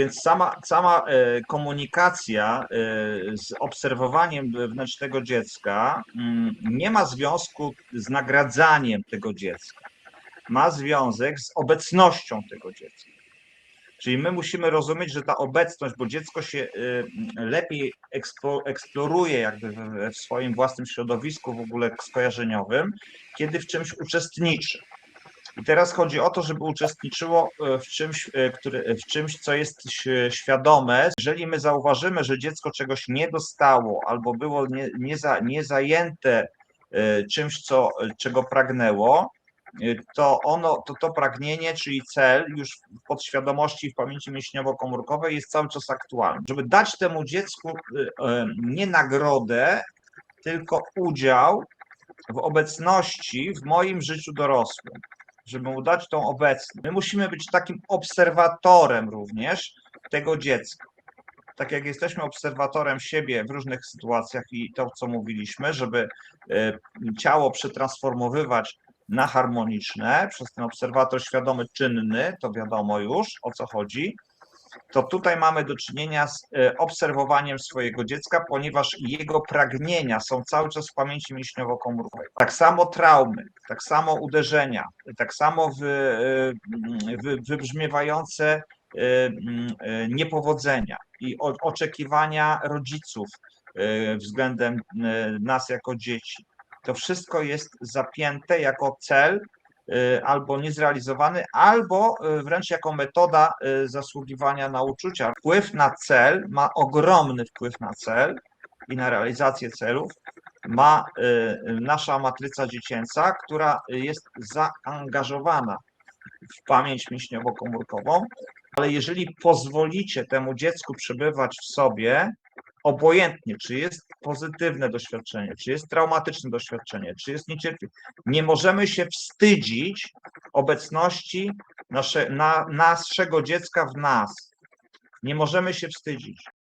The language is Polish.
Więc sama, sama e, komunikacja e, z obserwowaniem wewnętrznego dziecka mm, nie ma związku z nagradzaniem tego dziecka. Ma związek z obecnością tego dziecka. Czyli my musimy rozumieć, że ta obecność, bo dziecko się y, lepiej eksploruje jakby w swoim własnym środowisku w ogóle skojarzeniowym, kiedy w czymś uczestniczy. I teraz chodzi o to, żeby uczestniczyło e, w czymś, e, który, w czymś, co jest świadome. Jeżeli my zauważymy, że dziecko czegoś nie dostało albo było nie, nie, za, nie zajęte e, czymś, co, czego pragnęło, to ono, to, to pragnienie, czyli cel już w podświadomości w pamięci mięśniowo-komórkowej jest cały czas aktualny. Żeby dać temu dziecku nie nagrodę, tylko udział w obecności w moim życiu dorosłym żeby mu dać tą obecność. My musimy być takim obserwatorem również tego dziecka. Tak jak jesteśmy obserwatorem siebie w różnych sytuacjach i to, co mówiliśmy, żeby e, ciało przetransformowywać na harmoniczne, przez ten obserwator świadomy, czynny, to wiadomo już o co chodzi, to tutaj mamy do czynienia z e, obserwowaniem swojego dziecka, ponieważ jego pragnienia są cały czas w pamięci mięśniowo-komórkowej. Tak samo traumy, tak samo uderzenia, tak samo wy, e, wy, wybrzmiewające e, mm, niepowodzenia i oczekiwania rodziców względem nas jako dzieci. To wszystko jest zapięte jako cel albo niezrealizowany, albo y, wręcz jako metoda y, zasługiwania na uczucia. Wpływ na cel ma ogromny wpływ na cel i na realizację celów. Ma y, nasza matryca dziecięca, która jest zaangażowana w pamięć mięśniowo-komórkową, ale jeżeli pozwolicie temu dziecku przebywać w sobie, obojętnie, czy jest pozytywne doświadczenie, czy jest traumatyczne doświadczenie, czy jest niecierpliwe, nie możemy się wstydzić obecności nasze, na, naszego dziecka w nas. Nie możemy się wstydzić.